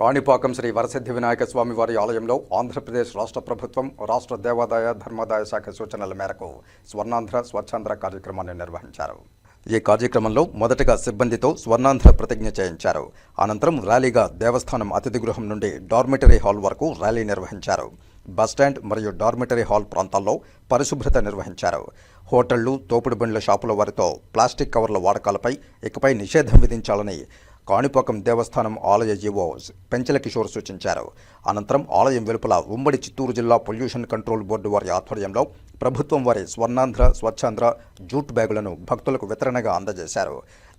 కాణిపాకం శ్రీ వరసిద్ధి వినాయక స్వామి వారి ఆలయంలో ఆంధ్రప్రదేశ్ రాష్ట్ర ప్రభుత్వం రాష్ట్ర దేవాదాయ ధర్మాదాయ శాఖ సూచనల మేరకు స్వర్ణాంధ్ర స్వచ్ఛాంధ్ర కార్యక్రమాన్ని నిర్వహించారు. ఈ కార్యక్రమంలో మొదటగా సిబ్బందితో స్వర్ణాంధ్ర ప్రతిజ్ఞ చేయించారు. అనంతరం ర్యాలీగా దేవస్థానం అతిథి గృహం నుండి డార్మిటరీ హాల్ వరకు ర్యాలీ నిర్వహించారు. బస్టాండ్ మరియు డార్మిటరీ హాల్ ప్రాంతాల్లో పరిశుభ్రత నిర్వహించారు. హోటళ్ళు తోపుడు బండ్ల షాపుల వారితో ప్లాస్టిక్ కవర్ల వాడకాలపై ఇకపై నిషేధం విధించాలని కాణిపాకం దేవస్థానం ఆలయ జీవో పెంచల కిషోర్ సూచించారు. అనంతరం ఆలయం వెలుపల ఉమ్మడి చిత్తూరు జిల్లా పొల్యూషన్ కంట్రోల్ బోర్డు వారి ఆధ్వర్యంలో ప్రభుత్వం వారి స్వర్ణాంధ్ర స్వచ్ఛాంధ్ర జూట్ బ్యాగులను భక్తులకు వితరణగా అందజేశారు.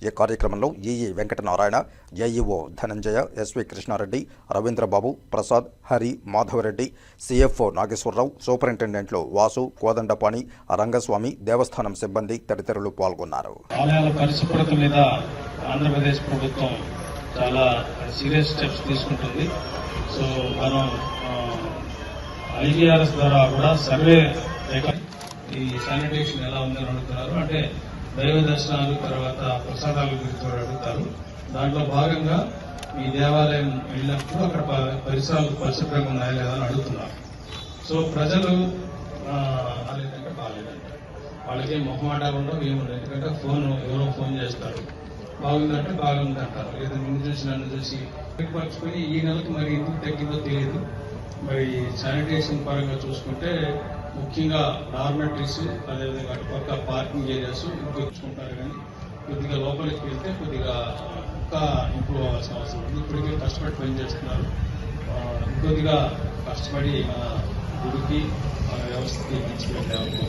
ఈ కార్యక్రమంలో EE Venkatanarayana AEO Dhananjaya SV Krishna Reddy Ravindra Babu Prasad Hari Madhava Reddy CFO Nageswara Rao సూపరింటెండెంట్లు Vasu Kodandapani Rangaswamy దేవస్థానం సిబ్బంది తదితరులు పాల్గొన్నారు. ఆలయాల పరిశుభ్రత మీద ఆంధ్రప్రదేశ్ ప్రభుత్వం చాలా సీరియస్ స్టెప్స్ తీసుకుంటుంది. సో మనం ఐజీఆర్ఎస్ ద్వారా కూడా సర్వే ఈ శానిటేషన్ ఎలా ఉందని అడుగుతున్నారు. అంటే దైవ దర్శనాలు తర్వాత ప్రసాదాల గురించి కూడా అడుగుతారు. దాంట్లో భాగంగా ఈ దేవాలయం వెళ్ళినప్పుడు అక్కడ పరిసరాలు పరిశుభ్రంగా ఉన్నాయా లేదా అని అడుగుతున్నారు. సో ప్రజలు ఆ, బాగాలేదంటే బాగాలేదంటే వాళ్ళకి మొహమాటాలు ఉండవు ఏముండవు. ఎందుకంటే ఫోన్ ఎవరో ఫోన్ చేస్తారు. బాగుందంటే బాగుంది అంటారు లేదా నిన్ను చూసి నన్ను చూసి పరుచుకొని ఈ నెలకు మరి ఎందుకు తగ్గిందో తెలియదు. మరి శానిటేషన్ పరంగా చూసుకుంటే ముఖ్యంగా డార్మెటరీస్ అదేవిధంగా అటుపక్క పార్కింగ్ ఏరియాస్ ఇంకొచ్చుకుంటారు కానీ కొద్దిగా లోపలికి వెళ్తే కొద్దిగా ఇంకా ఇంప్రూవ్ అవ్వాల్సిన అవసరం ఉంది. ఇప్పటికే కష్టపడి పని చేస్తున్నారు. ఇంకొద్దిగా కష్టపడి మన గుడికి మన వ్యవస్థకి తీసుకెళ్ళాము